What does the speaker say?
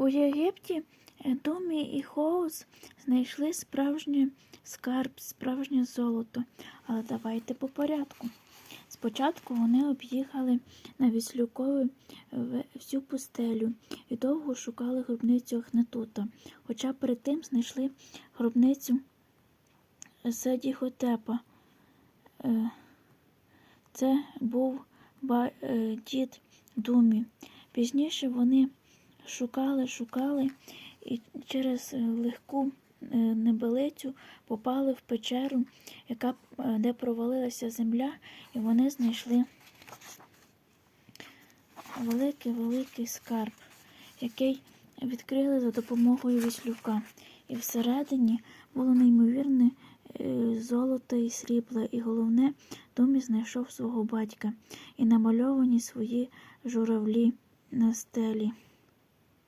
У Єгипті е, Думі і Хоус знайшли справжній скарб, справжнє золото. Але давайте по порядку. Спочатку вони об'їхали на Віслюкові всю пустелю і довго шукали гробницю Ахнетута, хоча перед тим знайшли гробницю Седіхотепа. Е, Це був е, дід Думі. Пізніше вони шукали, шукали і через е, легку е, небелицю попали в печеру, яка, е, де провалилася земля, і вони знайшли великий-великий скарб, який відкрили за допомогою віслюка. І всередині було неймовірне золото і срібло, і головне, Думі знайшов свого батька і намальовані свої журавлі на стелі.